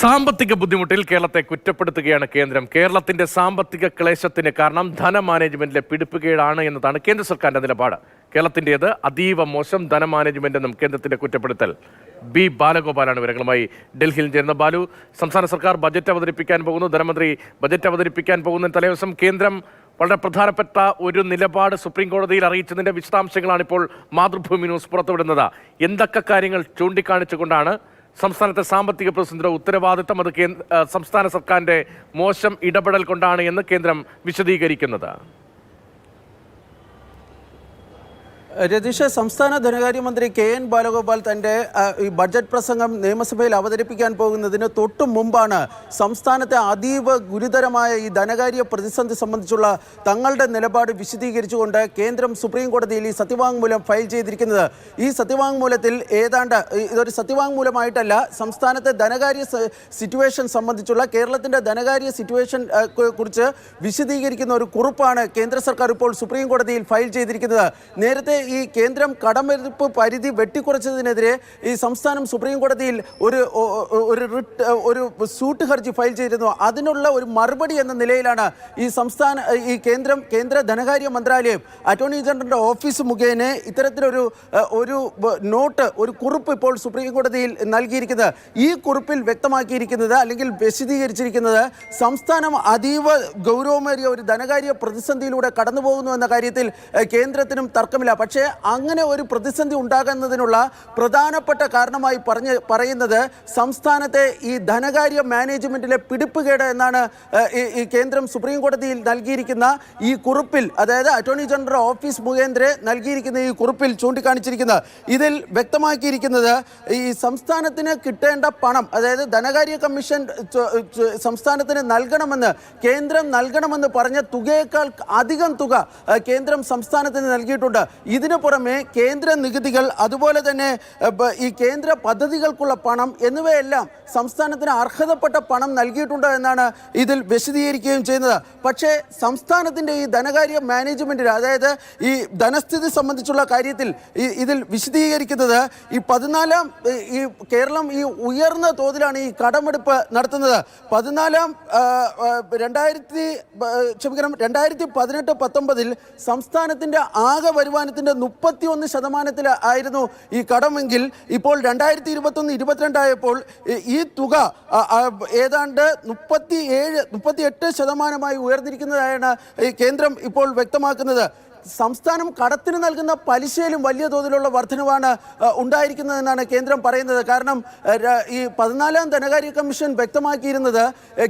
സാമ്പത്തിക ബുദ്ധിമുട്ടിൽ കേരളത്തെ കുറ്റപ്പെടുത്തുകയാണ് കേന്ദ്രം. കേരളത്തിന്റെ സാമ്പത്തിക ക്ലേശത്തിന് കാരണം ധന മാനേജ്മെന്റിലെ പിടിപ്പുകേടാണ് എന്നതാണ് കേന്ദ്ര സർക്കാരിന്റെ നിലപാട്. കേരളത്തിന്റേത് അതീവ മോശം ധന മാനേജ്മെന്റ് എന്നും കേന്ദ്രത്തിന്റെ കുറ്റപ്പെടുത്തൽ. ബി. ബാലഗോപാലാണ് വിവരങ്ങളുമായി. ഡൽഹിയിൽ ചേർന്ന ബാലു സംസ്ഥാന സർക്കാർ ബജറ്റ് അവതരിപ്പിക്കാൻ പോകുന്നു. ധനമന്ത്രി ബജറ്റ് അവതരിപ്പിക്കാൻ പോകുന്ന തലേദിവസം കേന്ദ്രം വളരെ പ്രധാനപ്പെട്ട ഒരു നിലപാട് സുപ്രീം കോടതിയിൽ അറിയിച്ചതിന്റെ വിശദാംശങ്ങളാണ് ഇപ്പോൾ മാതൃഭൂമി ന്യൂസ് പുറത്തുവിടുന്നത്. എന്തൊക്കെ കാര്യങ്ങൾ ചൂണ്ടിക്കാണിച്ചുകൊണ്ടാണ് സംസ്ഥാനത്തെ സാമ്പത്തിക പ്രതിസന്ധിയുടെ ഉത്തരവാദിത്തം അത് സംസ്ഥാന സർക്കാരിന്റെ മോശം ഇടപെടൽ കൊണ്ടാണ് എന്ന് കേന്ദ്രം വിശദീകരിക്കുന്നത്. രതീഷ് സംസ്ഥാന ധനകാര്യമന്ത്രി കെ എൻ ബാലഗോപാൽ തന്റെ ഈ ബഡ്ജറ്റ് പ്രസംഗം നിയമസഭയിൽ അവതരിപ്പിക്കാൻ പോകുന്നതിന് തൊട്ടു മുമ്പാണ് സംസ്ഥാനത്തെ അതീവ ഗുരുതരമായ ഈ ധനകാര്യ പ്രതിസന്ധി സംബന്ധിച്ചുള്ള തങ്ങളുടെ നിലപാട് വിശദീകരിച്ചുകൊണ്ട് കേന്ദ്രം സുപ്രീം കോടതിയിൽ ഈ സത്യവാങ്മൂലം ഫയൽ ചെയ്തിരിക്കുന്നത്. ഈ സത്യവാങ്മൂലത്തിൽ ഏതാണ്ട് ഇതൊരു സത്യവാങ്മൂലമായിട്ടല്ല സംസ്ഥാനത്തെ ധനകാര്യ സിറ്റുവേഷൻ സംബന്ധിച്ചുള്ള കേരളത്തിന്റെ ധനകാര്യ സിറ്റുവേഷൻ കുറിച്ച് വിശദീകരിക്കുന്ന ഒരു കുറിപ്പാണ് കേന്ദ്ര സർക്കാർ ഇപ്പോൾ സുപ്രീം കോടതിയിൽ ഫയൽ ചെയ്തിരിക്കുന്നത്. നേരത്തെ ഈ കേന്ദ്രം കടമെടുപ്പ് പരിധി വെട്ടിക്കുറച്ചതിനെതിരെ ഈ സംസ്ഥാനം സുപ്രീം കോടതിയിൽ ഒരു ഒരു റിട്ട് ഒരു സൂട്ട് ഹർജി ഫയൽ ചെയ്തിരുന്നു. അതിനുള്ള ഒരു മറുപടി എന്ന നിലയിലാണ് ഈ സംസ്ഥാന ഈ കേന്ദ്രം കേന്ദ്ര ധനകാര്യ മന്ത്രാലയം അറ്റോർണി ജനറലിന്റെ ഓഫീസ് മുഖേന ഇത്തരത്തിലൊരു ഒരു നോട്ട് ഒരു കുറിപ്പ് ഇപ്പോൾ സുപ്രീം കോടതിയിൽ നൽകിയിരിക്കുന്നത്. ഈ കുറിപ്പിൽ വ്യക്തമാക്കിയിരിക്കുന്നത് അല്ലെങ്കിൽ വിശദീകരിച്ചിരിക്കുന്നത് സംസ്ഥാനം അതീവ ഗൗരവമേറിയ ഒരു ധനകാര്യ പ്രതിസന്ധിയിലൂടെ കടന്നുപോകുന്നു എന്ന കാര്യത്തിൽ കേന്ദ്രത്തിനും തർക്കമില്ല. പക്ഷേ അങ്ങനെ ഒരു പ്രതിസന്ധി ഉണ്ടാകുന്നതിനുള്ള പ്രധാനപ്പെട്ട കാരണമായി പറഞ്ഞ് പറയുന്നത് സംസ്ഥാനത്തെ ഈ ധനകാര്യ മാനേജ്മെന്റിലെ പിടിപ്പുകേട് എന്നാണ് ഈ- കേന്ദ്രം സുപ്രീം കോടതിയിൽ നൽകിയിരിക്കുന്ന ഈ കുറിപ്പിൽ അതായത് അറ്റോർണി ജനറൽ ഓഫീസ് മുഖേന്ദ്ര നൽകിയിരിക്കുന്ന ഈ കുറിപ്പിൽ ചൂണ്ടിക്കാണിച്ചിരിക്കുന്നത്. ഇതിൽ വ്യക്തമാക്കിയിരിക്കുന്നത് ഈ സംസ്ഥാനത്തിന് കിട്ടേണ്ട പണം അതായത് ധനകാര്യ കമ്മീഷൻ സംസ്ഥാനത്തിന് നൽകണമെന്ന് കേന്ദ്രം നൽകണമെന്ന് പറഞ്ഞ തുകയേക്കാൾ അധികം തുക കേന്ദ്രം സംസ്ഥാനത്തിന് നൽകിയിട്ടുണ്ട്. ഇതിനു പുറമെ കേന്ദ്ര നികുതികൾ അതുപോലെ തന്നെ ഈ കേന്ദ്ര പദ്ധതികൾക്കുള്ള പണം എന്നിവയെല്ലാം സംസ്ഥാനത്തിന് അർഹതപ്പെട്ട പണം നൽകിയിട്ടുണ്ടോ എന്നാണ് ഇതിൽ വിശദീകരിക്കുകയും ചെയ്യുന്നത്. പക്ഷേ സംസ്ഥാനത്തിന്റെ ഈ ധനകാര്യ മാനേജ്മെന്റിൽ അതായത് ഈ ധനസ്ഥിതി സംബന്ധിച്ചുള്ള കാര്യത്തിൽ ഇതിൽ വിശദീകരിക്കുന്നത് ഈ പതിനാലാം ഈ- കേരളം ഈ ഉയർന്ന തോതിലാണ് ഈ കടമെടുപ്പ് നടത്തുന്നത്. പതിനാലാം രണ്ടായിരത്തി ക്ഷമിക്കണം രണ്ടായിരത്തി പതിനെട്ട് പത്തൊമ്പതിൽ സംസ്ഥാനത്തിന്റെ ആകെ വരുമാനത്തിന്റെ മുപ്പത്തി ഒന്ന് ശതമാനത്തിൽ ആയിരുന്നു ഈ കടമെങ്കിൽ ഇപ്പോൾ രണ്ടായിരത്തി ഇരുപത്തൊന്ന് ഇരുപത്തിരണ്ടായപ്പോൾ ഈ- തുക ഏതാണ്ട് മുപ്പത്തി ഏഴ് മുപ്പത്തി എട്ട് ശതമാനമായി ഉയർന്നിരിക്കുന്നതായാണ് ഈ കേന്ദ്രം ഇപ്പോൾ വ്യക്തമാക്കുന്നത്. സംസ്ഥാനം കടത്തിന് നൽകുന്ന പലിശയിലും വലിയ തോതിലുള്ള വർധനവാണ് ഉണ്ടായിരിക്കുന്നതെന്നാണ് കേന്ദ്രം പറയുന്നത്. കാരണം ഈ പതിനാലാം ധനകാര്യ കമ്മീഷൻ വ്യക്തമാക്കിയിരുന്നത്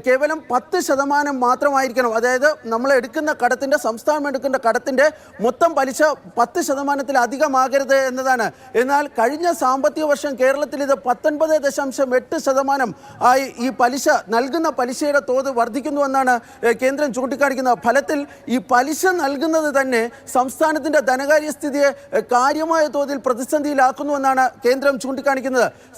കേവലം പത്ത് ശതമാനം മാത്രമായിരിക്കണം. അതായത് നമ്മൾ എടുക്കുന്ന കടത്തിന്റെ സംസ്ഥാനം എടുക്കുന്ന കടത്തിന്റെ മൊത്തം പലിശ പത്ത് ശതമാനത്തിലധികമാകരുത് എന്നതാണ്. എന്നാൽ കഴിഞ്ഞ സാമ്പത്തിക വർഷം കേരളത്തിൽ ഇത് പത്തൊൻപത് ദശാംശം എട്ട് ശതമാനം ആയി ഈ പലിശ നൽകുന്ന പലിശയുടെ തോത് വർദ്ധിക്കുന്നുവെന്നാണ് കേന്ദ്രം ചൂണ്ടിക്കാണിക്കുന്നത്. ഫലത്തിൽ ഈ പലിശ നൽകുന്നത് തന്നെ സംസ്ഥാനത്തിന്റെ ധനകാര്യ സ്ഥിതിയെ കാര്യമായ തോതിൽ പ്രതിസന്ധിയിലാക്കുന്നുവെന്നാണ് കേന്ദ്രം ചൂണ്ടിക്കാണിക്കുന്നത്.